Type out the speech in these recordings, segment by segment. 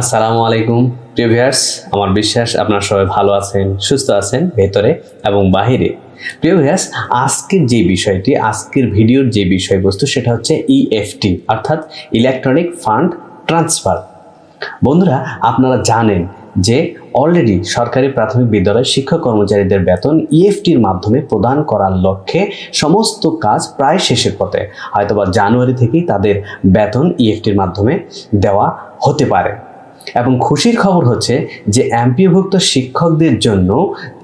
আসসালামু আলাইকুম, প্রিয় ভিউয়ার্স। আমার বিশ্বাস, আপনারা সবাই ভালো আছেন, সুস্থ আছেন ভেতরে এবং বাহিরে। প্রিয় ভিউয়ার্স, আজকের যে বিষয়টি, আজকের ভিডিওর যে বিষয়বস্তু, সেটা হচ্ছে ইএফটি অর্থাৎ ইলেকট্রনিক ফান্ড ট্রান্সফার বন্ধুরা, আপনারা জানেন যে অলরেডি সরকারি প্রাথমিক বিদ্যালয়ের শিক্ষক কর্মচারীদের বেতন ইএফটির মাধ্যমে প্রদান করার লক্ষ্যে সমস্ত কাজ প্রায় শেষের পথে। হয়তোবা জানুয়ারি থেকেই তাদের বেতন ইএফটির মাধ্যমে দেওয়া হতে পারে। এবং খুশির খবর হচ্ছে যে এমপিভুক্ত শিক্ষকদের জন্য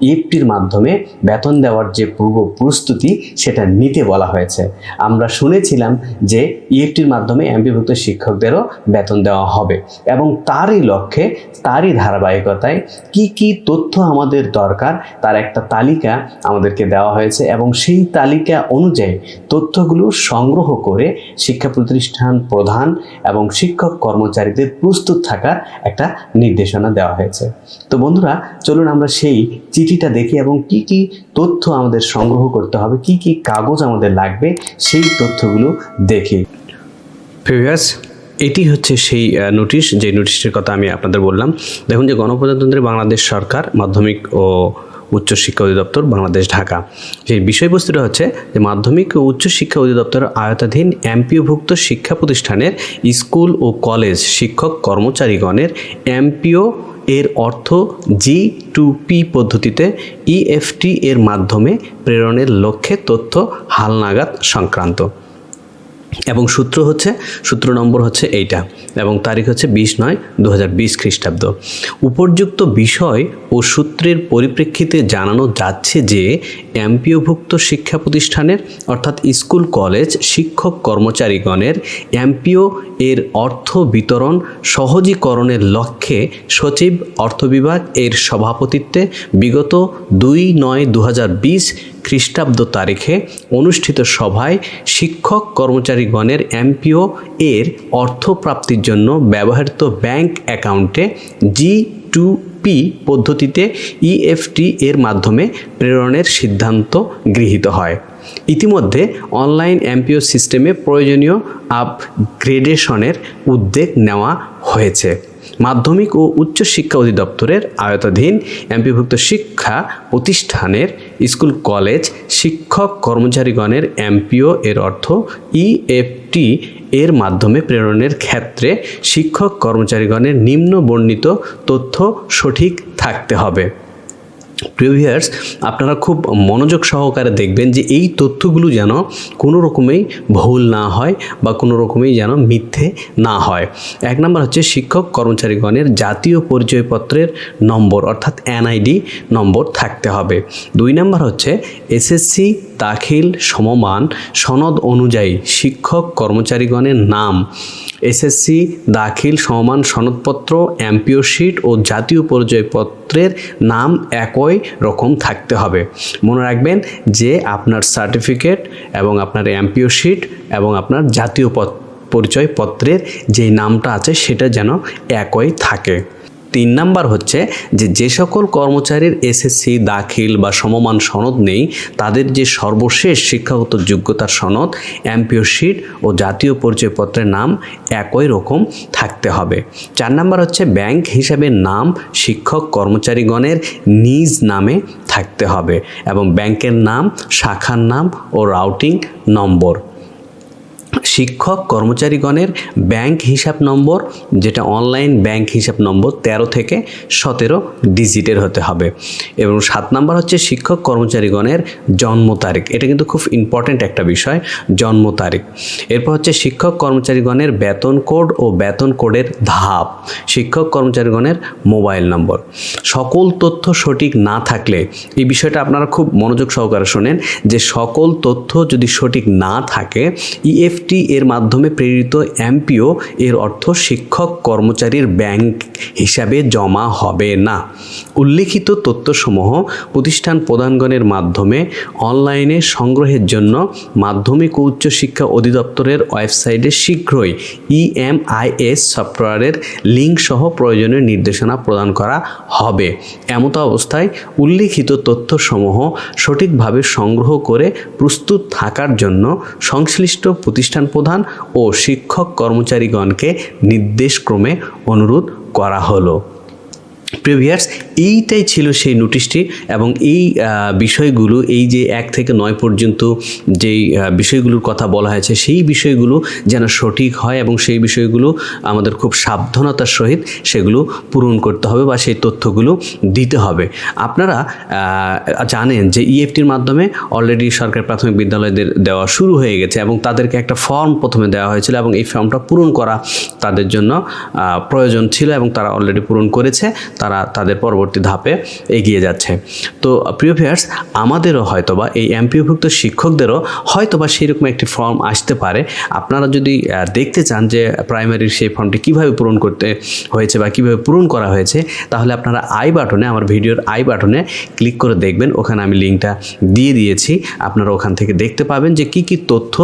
ইএফটির মাধ্যমে বেতন দেওয়ার যে পূর্ব প্রস্তুতি, সেটা নিতে বলা হয়েছে। আমরা শুনেছিলাম যে ইএফটির মাধ্যমে এমপিভুক্ত শিক্ষকদেরও বেতন দেওয়া হবে এবং তারই লক্ষ্যে, তারই ধারাবাহিকতায় কি কি তথ্য আমাদের দরকার তার একটা তালিকা আমাদেরকে দেওয়া হয়েছে এবং সেই তালিকা অনুযায়ী তথ্যগুলো সংগ্রহ করে শিক্ষা প্রতিষ্ঠান প্রধান এবং শিক্ষক কর্মচারীদের প্রস্তুত থাকার একটা নির্দেশনা দেওয়া হয়েছে। তো বন্ধুরা, চলুন আমরা সেই চিঠিটা দেখি এবং কি কি তথ্য আমাদের সংগ্রহ করতে হবে, কি কি কাগজ আমাদের লাগবে, সেই তথ্যগুলো দেখি। প্রিভিয়াস এটি হচ্ছে সেই নোটিশ যে নোটিশটির কথা আমি আপনাদের বললাম। দেখুন যে গণপ্রজাতন্ত্রী বাংলাদেশ সরকার, মাধ্যমিক ও উচ্চশিক্ষা অধিদপ্তর, বাংলাদেশ, ঢাকা। সেই বিষয়বস্তুটা হচ্ছে যে মাধ্যমিক ও উচ্চশিক্ষা অধিদপ্তরের আয়তাধীন এমপিওভুক্ত শিক্ষা প্রতিষ্ঠানের স্কুল ও কলেজ শিক্ষক কর্মচারীগণের এমপিও এর অর্থ জি টু পি পদ্ধতিতে ইএফটি এর মাধ্যমে প্রেরণের লক্ষ্যে তথ্য হালনাগাদ সংক্রান্ত। এবং সূত্র হচ্ছে, সূত্র নম্বর হচ্ছে এইটা, এবং তারিখ হচ্ছে বিশ নয় দু খ্রিস্টাব্দ। উপর্যুক্ত বিষয় ও সূত্রের পরিপ্রেক্ষিতে জানানো যাচ্ছে যে, এমপিওভুক্ত শিক্ষা প্রতিষ্ঠানের অর্থাৎ স্কুল, কলেজ, শিক্ষক কর্মচারীগণের এমপিও এর অর্থ বিতরণ সহজীকরণের লক্ষ্যে সচিব অর্থ বিভাগ এর সভাপতিত্বে বিগত দুই নয় দু খ্রিস্টাব্দ তারিখে অনুষ্ঠিত সভায় শিক্ষক কর্মচারীগণের এমপিও এর অর্থ প্রাপ্তির জন্য ব্যবহৃত ব্যাংক অ্যাকাউন্টে জি টু পি পদ্ধতিতে ইএফটি এর মাধ্যমে প্রেরণের সিদ্ধান্ত গৃহীত হয়। ইতিমধ্যে অনলাইন এমপিও সিস্টেমে প্রয়োজনীয় আপগ্রেডেশনের উদ্যোগ নেওয়া হয়েছে। মাধ্যমিক ও উচ্চ শিক্ষা অধিদপ্তরের আয়তাধীন এমপিভুক্ত শিক্ষা প্রতিষ্ঠানের স্কুল, কলেজ শিক্ষক কর্মচারীগণের এমপিও এর অর্থ ইএফটি এর মাধ্যমে প্রেরণের ক্ষেত্রে শিক্ষক কর্মচারীগণের নিম্ন বর্ণিত তথ্য সঠিক থাকতে হবে। প্রিভিয়ার্স আপনারা খুব মনোযোগ সহকারে দেখবেন যে এই তথ্যগুলো যেন কোনো রকমেই ভুল না হয় বা কোনো রকমেই যেন মিথ্যে না হয়। এক নম্বর হচ্ছে শিক্ষক কর্মচারীগণের জাতীয় পরিচয়পত্রের নম্বর, অর্থাৎ এনআইডি নম্বর থাকতে হবে। দুই নম্বর হচ্ছে এসএসসি দাখিল সমমান সনদ অনুযায়ী শিক্ষক কর্মচারীগণের নাম। এসএসসি, দাখিল, সমান, সনদপত্র, এমপিও শিট ও জাতীয় পরিচয়পত্রের নাম একই রকম থাকতে হবে। মনে রাখবেন যে আপনার সার্টিফিকেট এবং আপনার এমপিও শিট এবং আপনার জাতীয় পরিচয়পত্রের যেই নামটা আছে সেটা যেন একই থাকে। তিন নাম্বার হচ্ছে যে যে সকল কর্মচারীর এসএসসি, দাখিল বা সমমান সনদ নেই, তাদের যে সর্বশেষ শিক্ষাগত যোগ্যতার সনদ, এমপিও শিট ও জাতীয় পরিচয়পত্রের নাম একই রকম থাকতে হবে। চার নাম্বার হচ্ছে ব্যাংক হিসাবে নাম শিক্ষক কর্মচারীগণের নিজ নামে থাকতে হবে এবং ব্যাংকের নাম, শাখার নাম ও রাউটিং নম্বর। শিক্ষক কর্মচারীগণের ব্যাংক হিসাব নম্বর, যেটা অনলাইন ব্যাংক হিসাব নম্বর তেরো থেকে সতেরো ডিজিটের হতে হবে। এবং সাত নাম্বার হচ্ছে শিক্ষক কর্মচারীগণের জন্ম তারিখ। এটা কিন্তু খুব ইম্পর্ট্যান্ট একটা বিষয়, জন্ম তারিখ। এরপর হচ্ছে শিক্ষক কর্মচারীগণের বেতন কোড ও বেতন কোডের ধাপ, শিক্ষক কর্মচারীগণের মোবাইল নম্বর। সকল তথ্য সঠিক না থাকলে, এই বিষয়টা আপনারা খুব মনোযোগ সহকারে শোনেন, যে সকল তথ্য যদি সঠিক না থাকে ইএফ এফটি এর মাধ্যমে প্রেরিত এমপিও এর অর্থ শিক্ষক কর্মচারীর ব্যাংক হিসাবে জমা হবে না। উল্লিখিত তথ্যসমূহ প্রতিষ্ঠান প্রদানগণের মাধ্যমে অনলাইনে সংগ্রহের জন্য মাধ্যমিক ও উচ্চশিক্ষা অধিদপ্তরের ওয়েবসাইটে শীঘ্রই ইএমআইএস সফটওয়্যারের লিঙ্ক সহ প্রয়োজনীয় নির্দেশনা প্রদান করা হবে। এমতো অবস্থায় উল্লিখিত তথ্যসমূহ সঠিকভাবে সংগ্রহ করে প্রস্তুত থাকার জন্য সংশ্লিষ্ট প্রতিষ্ঠান প্রধান ও শিক্ষক কর্মচারীগণকে নির্দেশক্রমে অনুরোধ করা হলো। প্রিভিয়ার্স এইটাই ছিল সেই নোটিশটি এবং এই বিষয়গুলো, এই যে এক থেকে নয় পর্যন্ত যেই বিষয়গুলোর কথা বলা হয়েছে, সেই বিষয়গুলো যেন সঠিক হয় এবং সেই বিষয়গুলো আমাদের খুব সাবধানতার সহিত সেগুলো পূরণ করতে হবে বা সেই তথ্যগুলো দিতে হবে। আপনারা জানেন যে ইএফটির মাধ্যমে অলরেডি সরকার প্রাথমিক বিদ্যালয়দের দেওয়া শুরু হয়ে গেছে এবং তাদেরকে একটা ফর্ম প্রথমে দেওয়া হয়েছিল এবং এই ফর্মটা পূরণ করা তাদের জন্য প্রয়োজন ছিল এবং তারা অলরেডি পূরণ করেছে। তারা তাদের পরবর্তী ধাপে এগিয়ে যাচ্ছে। তো প্রিয় ভিউয়ার্স, আমাদেরও হয়তোবা এই এমপিওভুক্ত শিক্ষকদেরও হয়তোবা সেরকম একটি ফর্ম আসতে পারে। আপনারা যদি দেখতে চান যে প্রাইমারির সেই ফর্মটি কীভাবে পূরণ করতে হয়েছে বা কীভাবে পূরণ করা হয়েছে, তাহলে আপনারা আই বাটনে, আমার ভিডিওর আই বাটনে ক্লিক করে দেখবেন। ওখানে আমি লিঙ্কটা দিয়ে দিয়েছি। আপনারা ওখান থেকে দেখতে পাবেন যে কি কি তথ্য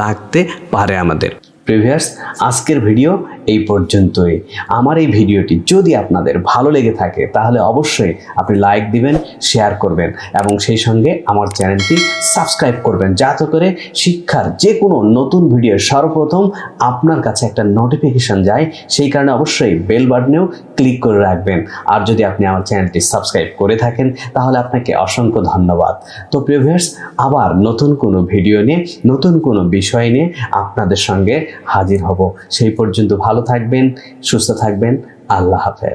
লাগতে পারে আমাদের। প্রিভিয়াস আজকের ভিডিও এই পর্যন্তই। আমার এই ভিডিওটি যদি আপনাদের ভালো লেগে থাকে, তাহলে অবশ্যই আপনি লাইক দিবেন শেয়ার করবেন এবং সেই সঙ্গে আমার চ্যানেলটি সাবস্ক্রাইব করবেন। যাতে করে শিক্ষার যে কোনো নতুন ভিডিও সর্বপ্রথম আপনার কাছে একটা নোটিফিকেশন যায়, সেই কারণে অবশ্যই বেল বাটনেও ক্লিক করে রাখবেন। আর যদি আপনি আমার চ্যানেলটি সাবস্ক্রাইব করে থাকেন, তাহলে আপনাকে অসংখ্য ধন্যবাদ। তো প্রিভিয়ার্স আবার নতুন কোনো ভিডিও নিয়ে, নতুন কোনো বিষয় নিয়ে আপনাদের সঙ্গে হাজির হব। সেই পর্যন্ত ভালো থাকবেন সুস্থ থাকবেন। আল্লাহ হাফেজ।